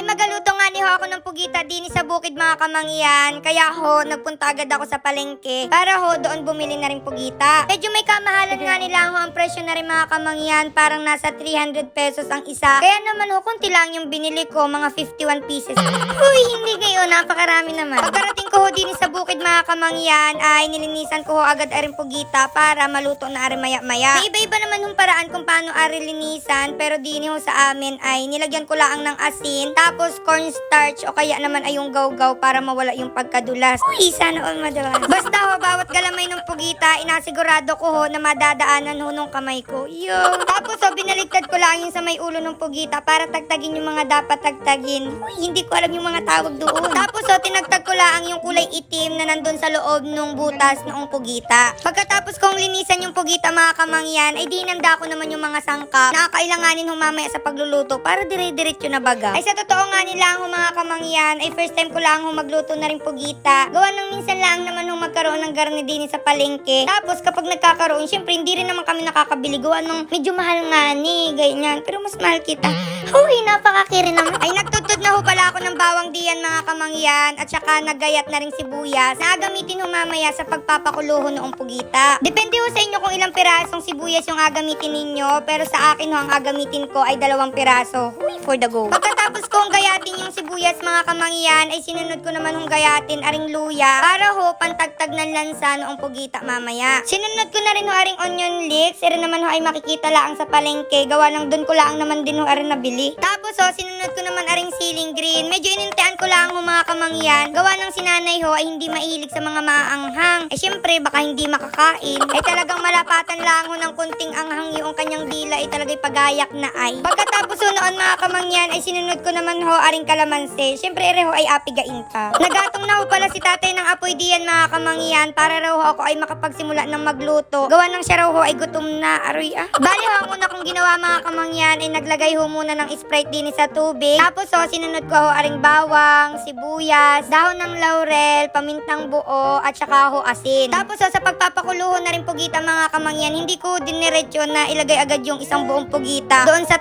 Ay magaluto nga ni ho ako ng pugita din sa bukid mga kamangyan. Kaya ho, nagpunta agad ako sa palengke para ho doon bumili na rin pugita. Medyo may kamahalan nga nila ho ang presyo na rin mga kamangyan. Parang nasa 300 pesos ang isa. Kaya naman ho, kunti lang yung binili ko, mga 51 pieces. Uy, hindi kayo, napakarami naman. Pagkarating ko ho din sa bukid mga kamangyan, ay nilinisan ko ho agad aring pugita para maluto na aring maya-maya. May iba-iba naman yung paraan kung paano ari linisan, pero din ho sa amin ay nilagyan ko lang ng asin, tapos cornstarch o kaya naman ay yung gaw-gaw para mawala yung pagkadulas. Uy, sana all madalas. Basta ho, bawat galamay ng pugita, inasigurado ko ho na madadaanan ho nung kamay ko. Yo. Tapos ho, binaligtad ko lang yung sa may ulo ng pugita para tagtagin yung mga dapat tagtagin. Uy, hindi ko alam yung mga tawag doon. Tapos ho, tinagtag ko lang yung kulay itim na nandun sa loob ng butas noong pugita. Pagkatapos kong linisan yung pugita mga kamangyan, ay dinanda ko naman yung mga sangkap na kailanganin ho mamaya sa pagluluto para dire-diretso na baga. Ay sa totoo nga nila ho mga kamangyan, ay first time ko lang ho magluto na rin pugita. Gawa ng minsan lang naman ho magkaroon ng garne din sa palengke. Tapos kapag nagkakaroon, syempre hindi rin naman kami nakakabili. Gawa ng medyo mahal nga ni, ganyan. Pero mas mahal kita. Huy, napakakiri naman. Ay nagtutod na ho pala ako ng bawang diyan mga kamangyan at saka naggayat na rin sibuyas na agamitin ho mamaya sa pagpapakulo ho noong pugita. Depende ho sa inyo kung ilang pirasong sibuyas yung agamitin ninyo pero sa akin ho ang agamitin ko ay dalawang piraso. Huy, for the go. Pagkatapos kong gayatin yung sibuyas mga kamangyan ay sinunod ko naman hong gayatin aring luya para ho pantagtag ng lansa noong pugita mamaya. Sinunod ko na rin ho aring onion leeks. Ere naman ho ay makikita laang sa palengke. Gawa ng dun ko lang naman din ho aring nabili. Tapos ho, sinunod ko naman aring siling green. Medyo inintian ko lang ho mga kamangyan. Gawa ng sinanay ho ay hindi mahilig sa mga maanghang. Eh syempre baka hindi makakain. Eh talagang malapatan lang ho ng kunting anghang yung kanyang dila ay talagay pagayak na ay. Pagkatapos noon mga kamangyan ay sinunod ko naman ho aring kalamansi. Syempre ere ho ay apigain pa. Nagatong na ho pala si tatay ng apoy diyan mga kamangyan para raw ho ako ay makapagsimula ng magluto. Gawa ng siya raw ho ay gutom na. Aroy ah. Bali ho ang una kong ginawa mga kamangyan ay naglagay ho muna ng Sprite din sa tubig. Tapos ho sinunod ko ho aring bawang, sibuyas, dahon ng laurel, pamintang buo at saka ho asin. Tapos ho sa pagpapakulo na rin pugita mga kamangyan, hindi ko diniretso na ilagay agad yung isang buong pugita doon sa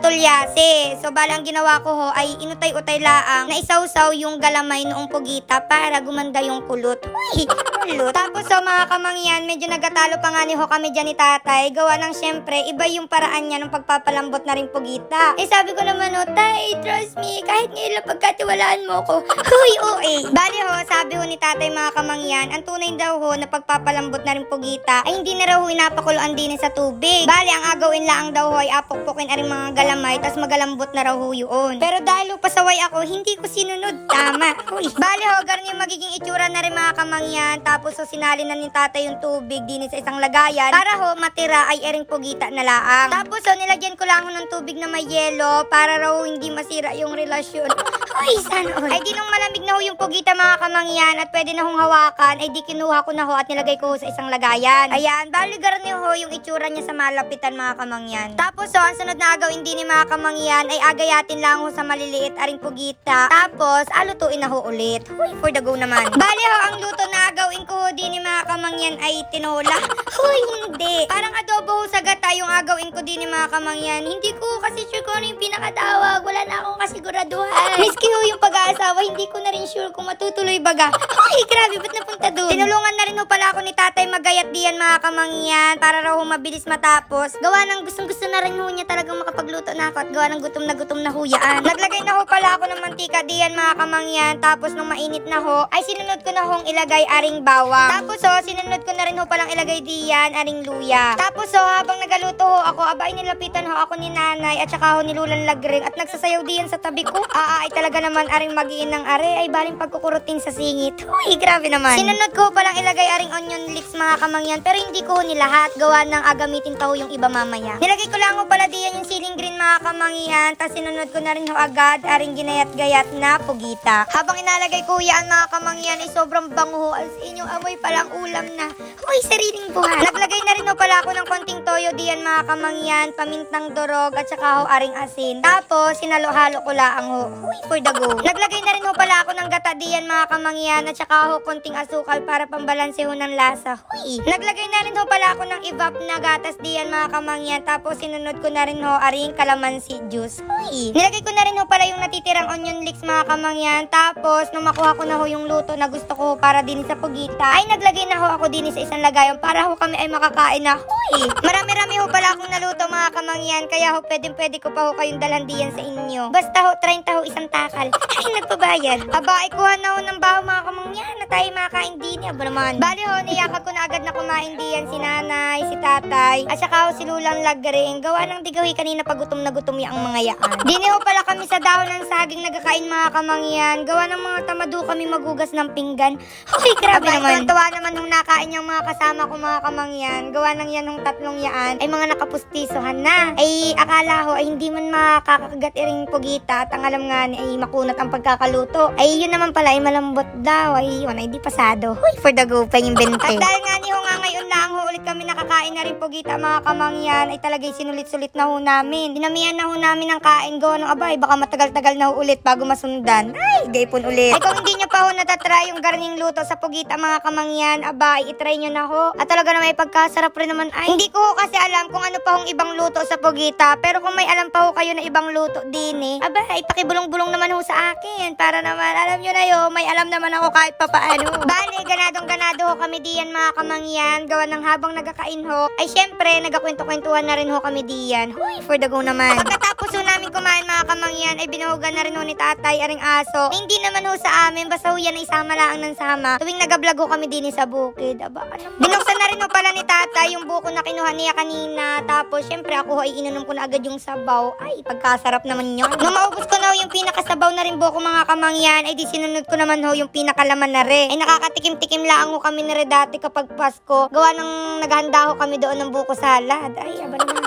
tulyase. So bali ang ginawa ko ho ay inutay-utay laang na isawsaw yung galamay noong pugita para gumanda yung kulot. Uy, kulot. Tapos ho mga kamangyan, medyo nagatalo pa nga ni ho kami dyan ni tatay. Gawa ng syempre, iba yung paraan niya ng pagpapalambot na rin pugita. Eh sabi ko naman ho, tay, trust me, kahit ngayon lang pagkatiwalaan mo ko. Huy, oe. Bali ho, sabi ho ni tatay mga kamangyan, ang tunay daw ho na pagpapalambot na rin pugita ay hindi na raw ho din sa tubig. Bali, ang agawin lang daw ho ay apukpukin aring mga galamay, tas magalambot na raw ho yun. Pero dahil pasaway ako, hindi ko sinunod. Tama. Huy. Bali ho, ganun yung magiging itsura na rin mga kamangyan. Tapos ho, sinali na ni tatay yung tubig din sa isang lagayan para ho matira ay ering pugita na laang. Tapos ho, nilagyan ko lang ho ng tubig na may yelo para raw hindi masira yung relasyon. Uy, sana all. Ay di nung malamig na ho yung pugita mga kamangyan at pwede na hong hawakan, ay di kinuha ko na ho at nilagay ko ho sa isang lagayan. Ayan, bali ganun ho yung itsura niya sa malapitan mga kamangyan. Tapos ho, ang sunod na agawin din ni mga kamangyan ay agayatin lang ho sa maliliit aring pugita. Tapos, alutuin na ho ulit. Uy, for the go naman. Bali ho, ang luto na agawin ko ho din ni mga kamangyan ay tinola. Uy, hindi. Parang adobo ho sa gata yung agawin ko din ni mga kamangyan. Hindi ko kasi sure kung ano yung pinakatawag. Kasiguraduhan. Miski ho yung pag-aasawa, hindi ko na rin sure kung matutuloy baga. Ay, grabe, ba't napunta doon? Tinulungan na rin ho pala ako ni tatay magayat diyan mga kamangyan para raw ho mabilis matapos. Gawa ng gustong gusto na rin ho niya talagang makapagluto na ako at gawa ng gutom na gutom na huyaan. Naglagay na ho pala ako ng mantika diyan mga kamangyan tapos nung mainit na ho ay sinunod ko na hong ilagay aring bawang. Tapos ho, sinunod ko na rin ho palang ilagay diyan aring luya. Tapos ho, habang nagaluto ho ako, abay nilapitan ho ako ni nanay at saka ho nilulan lagring at nagsasayaw diyan sa tabi ko. Aa, ay talaga naman aring magiin ng are ay baling pagkukuruting sa singit. Uy, grabe naman. Sinunod ko palang ilagay aring onion leeks mga kamangyan pero hindi ko nilahat gawa ng agamitin pa ho yung iba mamaya. Nilagay ko lang ho pala diyan yung siling kamangyan tapos sinunod ko na rin ho agad aring ginayat-gayat na pugita. Habang inalagay ko yan mga kamangyan ay sobrang bango ho as inyong amoy palang ulam na. Uy, sariling buhay. Naglagay na rin ho pala ako ng konting toyo diyan mga kamangyan, pamintang durog at saka ho aring asin. Tapos sinalo-halo ko lang ho. Uy, for for the go. Naglagay na rin ho pala ako ng gata diyan mga kamangyan at saka ho konting asukal para pambalanse ho ng lasa. Huy! Naglagay na rin ho pala ako ng evap na gatas diyan mga kamangyan tapos sinunod ko na rin ho aring kalamansi juice. Huy! Nilagay ko na rin ho pala yung natitirang onion leeks mga kamangyan tapos nung makuha ko na ho yung luto na gusto ko para din sa pugita ay naglagay na ho ako din sa isang lagayan para ho kami ay makakain na. Huy! Marami-rami ho pala akong naluto mga kamangyan kaya ho pwedeng pwede ko pa ho kayong dalhan diyan sa inyo. Basta ho 30 ho isang takal. Ay nagpabayad. Aba ay kuha na ho ng baho mga kamangyan na tayo makakain din. Aba naman. Bali ho niyakap ko na agad na kumain diyan si nanay, si tatay at saka ho si lulang lagring. Gawa ng digawi kanina pag gutom na gutom yung mga yaan. Dini ho pala kami sa dahon ng saging nagkakain mga kamangyan. Gawa ng mga tamado kami magugas ng pinggan. Hoy, grabe naman. Tawa naman nung nakain yung mga kasama ko mga kamangyan. Gawa ng yan nung tatlong yaan ay mga nakapustisohan na. Ay akala ho ay hindi man makakagat iring pugita at ang alam nga ay makunat ang pagkakaluto. Ay yun naman pala ay malambot daw. Ay yun ay di pasado. Hoy, for the go pa yung bente. At dahil nga ni ho nga ngayon lang ho ulit kami nakakain na rin pugita mga kamangyan ay talagang sinulit-sulit na ho namin. Dinamihan na ho namin ng kain gawa ng abay baka matagal-tagal na ho ulit bago masundan. Ay, gaypon ulit. Ay kung hindi nyo pa ho natatry yung garning luto sa pugita mga kamangyan, aba, itry nyo na ho. At talaga na may pagkasarap rin naman ay. Hindi ko ho kasi alam kung ano pa hong ibang luto sa pugita. Pero kung may alam pa ho kayo na ibang luto din eh, aba, ay pakibulong-bulong naman ho sa akin. Para naman, alam nyo na yun, may alam naman ako kahit pa paano. Bale, ganadong ganado ho kami diyan mga kamangyan. Gawa ng habang nagkakain ho, ay syempre, nagkakwento-kwentuhan na rin ho kami diyan. Huy, for the go naman. Pagkatapos ho namin kumain mga kamangyan, ay binuhugan na rin ho ni tatay aring aso. Eh, hindi naman ho sa amin, basta ho yan ay sama lang ng sama. Tuwing nagablog ho kami din sa bukid. Aba, ano? Binuksan na rin ho pala ni tatay yung buko na kinuha niya kanina. Tapos, syempre ako ho ay inunom ko na agad yung sabaw. Ay, pagkasarap naman yun. Nung maubos ko na ho yung pinakasabaw na rin buko mga kamangyan, ay di sinunod ko naman ho yung pinakalaman na rin. Ay nakakatikim-tikim lang ho kami na rin dati kapag Pasko. Gawa ng naghahanda ho kami doon ng buko salad. Ay, aba naman.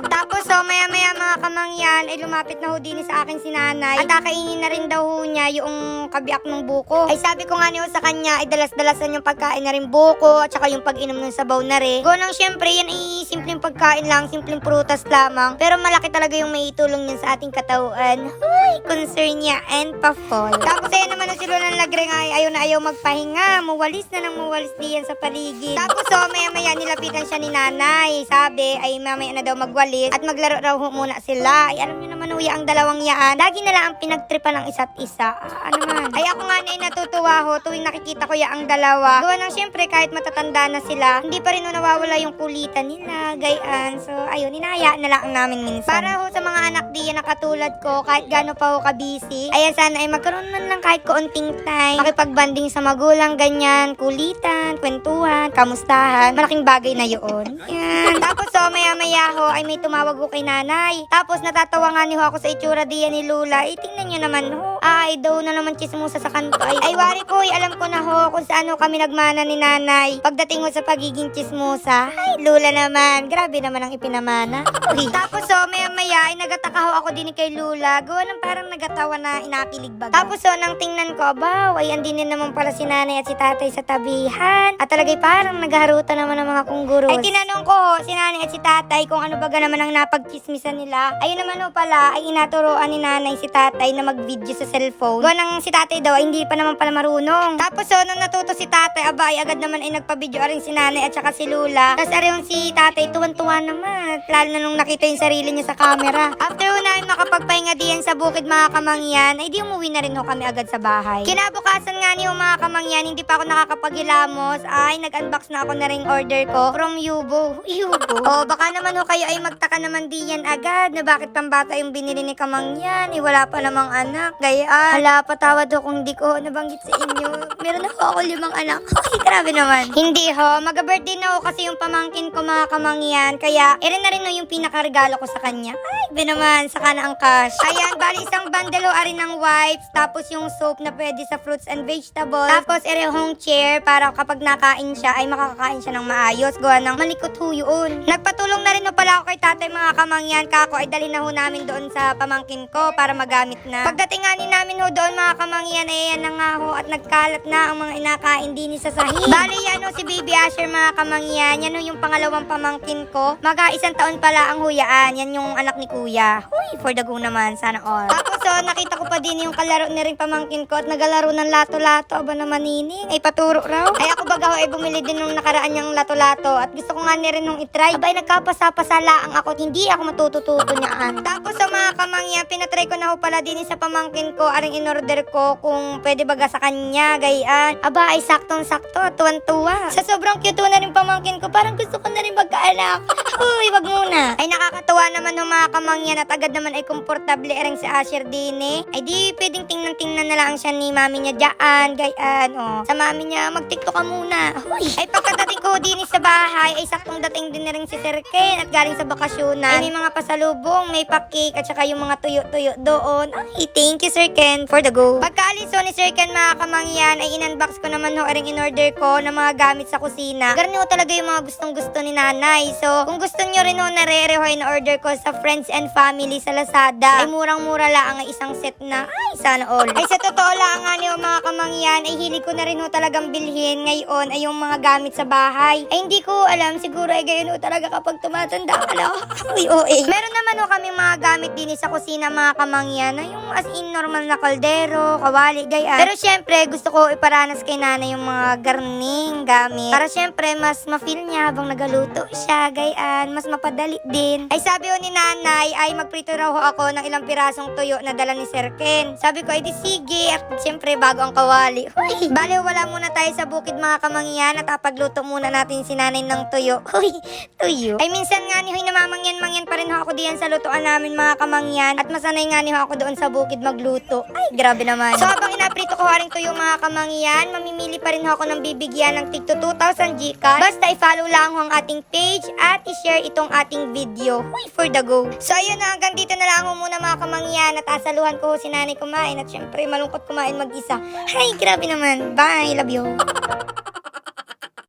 So, maya-maya mga kamangyan, ay lumapit na ho din sa akin si nanay. At kakainin na rin daw ho niya yung kabiak ng buko. Ay sabi ko nga niyo sa kanya, ay dalas-dalasan yung pagkain na rin buko, at saka yung pag-inom ng sabaw na rin. Gonang syempre, yan ay simpleng pagkain lang, simpleng prutas lamang. Pero malaki talaga yung maitulong niyan sa ating katawan. Huy, concern niya and pa-fall. Tapos ayan naman si Luna Lagreng ay ayaw na ayaw magpahinga. Muwalis na nang muwalis diyan sa paligid. Tapos so, maya-maya nilapitan siya ni nanay. Sabi, ay mamaya na daw magwalis at maglaro raw ho muna sila. Ay alam niyo naman huya ang dalawang yaan. Lagi na lang ang pinagtripan ng isa't isa. Ah, ano man. Ay ako nga na natutuwa ho tuwing nakikita ko ya ang dalawa. Gawa ng syempre kahit matatanda na sila, hindi pa rin ho nawawala yung kulitan nila, gayaan. So ayun, inaya na lang namin minsan. Para ho sa mga anak diyan na katulad ko, kahit gaano pa ho ka-busy, ayan sana ay magkaroon man lang kahit kaunting time, makipagbanding sa magulang, ganyan, kulitan, kwentuhan, kamustahan, malaking bagay na yun. Yan. Tapos so, maya-maya ho, ay may tumawag ko kay nanay. Tapos natatawa nga ni ho ako sa itsura diyan ni Lula. Eh, tingnan niyo naman ho. Ay, daw na naman chismosa sa kanto. Ay, ay wari ko, alam ko na ho kung saan ho kami nagmana ni nanay. Pagdating ho sa pagiging chismosa, ay, Lula naman. Grabe naman ang ipinamana. Uy. Tapos so, maya-maya, ay nagataka ho ako din kay Lula. Gawa ng parang nagatawa na inapilig baga. Tapos so, nang tingnan ko, abaw, ay andin din naman pala si nanay at si tatay sa tabihan. At talagay parang nagharutan naman ng mga kungguros. Ay tinanong ko ho, si nanay at si tatay kung ano baga naman ang napagchismisan nila. Ayun naman ho pala, ay inaturoan ni nanay si tatay na mag-video sa cellphone. Gawa ng si tatay daw, ay hindi pa naman pala marunong. Tapos so, nung natuto si tatay, aba, ay agad naman ay nagpa-video aring si nanay at saka si Lula. Tapos aring si tatay, tuwan-tuwa naman. Lalo na nung nakita yung sarili niya sa camera. After ho namin makapagpahinga diyan sa bukid mga kamangyan, ay di umuwi na rin ho kami agad sa bahay. Kinabukasan nga niyo mga kamangyan, hindi pa ako nakakapaghilamos. Ay, nag-unbox na ako na ring order ko from Yubo. Yubo? O, baka naman ho kayo ay magtaka naman diyan agad na bakit pambata yung binili ni kamangyan. Eh, wala pa namang anak. Gayaan. Hala, patawad ho kung di ko nabanggit sa inyo. Meron ako ako limang anak. Ay, grabe naman. Hindi ho. Mag-birthday na ho kasi yung pamangkin ko mga kamangyan. Kaya, irin na rin ho yung pinakaregalo ko sa kanya. Ay, be naman. Saka na ang cash. Ayan, bali isang bundle ho arin ng wipes. Tapos yung soap na pwede sa fruits and vegetables. Tapos, ere hong chair para kapag nakain siya ay makakakain siya ng maayos. Gawa ng malikot ho yun. Nagpatulong na rin ho pala ako kay tatay mga kamangyan. Kako ay dali na ho namin doon sa pamangkin ko para magamit na. Pagdating nga ni namin ho doon mga kamangyan ay yan nga ho at nagkalat na ang mga inakain din sa sahig. Bali yan ho si Baby Asher mga kamangyan. Yan ho yung pangalawang pamangkin ko. Maga isang taon pala ang huyaan. Yan yung anak ni kuya. Huy, for the go naman. Sana all. Tapos nakita ko pa din yung kalaro na rin pamangkin ko at nagalaro ng lato-lato. Aba naman nining, ay paturo raw. Ay ako baga ay bumili din nung nakaraan niyang lato-lato at gusto ko nga ni rin nung itry. Aba ay nagkapasa-pasala ang ako at hindi ako matutututo niyaan. Tapos sa mga kamangyan, pinatry ko na ho pala din sa pamangkin ko, aring in-order ko kung pwede baga sa kanya, gayaan. Aba ay saktong-sakto, tuwan-tuwa. Sa sobrang cute na rin pamangkin ko, parang gusto ko na rin magkaanak. Uy, wag muna. Ay nakakatuwa naman ng mga kamangyan at agad naman ay komportable rin si Asher din eh. Ay di pwedeng tingnan-tingnan na lang siya ni mami niya dyan, gayaan. Oh. Sa mami niya, mag-tiktok ka muna. Uy. Ay pagkadating ko din sa bahay, ay saktong dating din na rin si Sir Ken at galing sa bakasyonan. Ay may mga pasalubong, may pa-cake at saka yung mga tuyo-tuyo doon. Ay, thank you Sir Ken for the go. Pagkaalis ho ni Sir Ken mga kamangyan, ay in-unbox ko naman ho ring in-order ko ng mga gamit sa kusina. Ganun talaga yung mga gustong gusto ni nanay. So, kung gusto nyo rin ho na re ho in-order ko sa friends and family sa Lazada, ay murang-mura lang ang isang set na. Ay, sana all. Ay, sa totoo lang nga niyo mga kamangyan, ay hilig ko na rin ho talagang bilhin ngayon ay yung mga gamit sa bahay. Ay, hindi ko alam, siguro ay gayon ho talaga kapag tumatanda ka na. Uy, OA. Meron naman ho kami mga gamit din sa kusina mga kamangyan na yung as in normal na kaldero, kawali, gayan. Pero syempre, gusto ko iparanas kay nanay yung mga garning gamit. Para syempre, mas ma-feel niya habang nagaluto siya, gayan. Mas mapadali din. Ay sabi ho ni nanay, ay magprito raw ako ng ilang pirasong tuyo na dala ni Sir Ken. Sabi ko, ay di sige. At syempre, bago ang kawali. Uy, bale, wala muna tayo sa bukid mga kamangyan at apagluto muna natin si nanay ng tuyo. Uy, tuyo. Ay minsan nga ni Hoy namamangyan-mangyan pa rin ako diyan sa lutuan namin mga kamangyan. At masanay nga ni ho ako doon sa bukid magluto. Ay, grabe naman. So habang inaprito ko haring tuyo mga kamangyan, mamimili pa rin ho ako ng bibigyan ng tigto 2,000 Gcash. Basta i-follow lang ho ang ating page at i-share itong ating video. Uy, for the go. So ayun na, hanggang dito na lang ho muna mga kamangyan at asaluhan ko ho si nanay kumain at syempre malungkot kumain mag-isa. Ay, grabe naman. Bye, love you.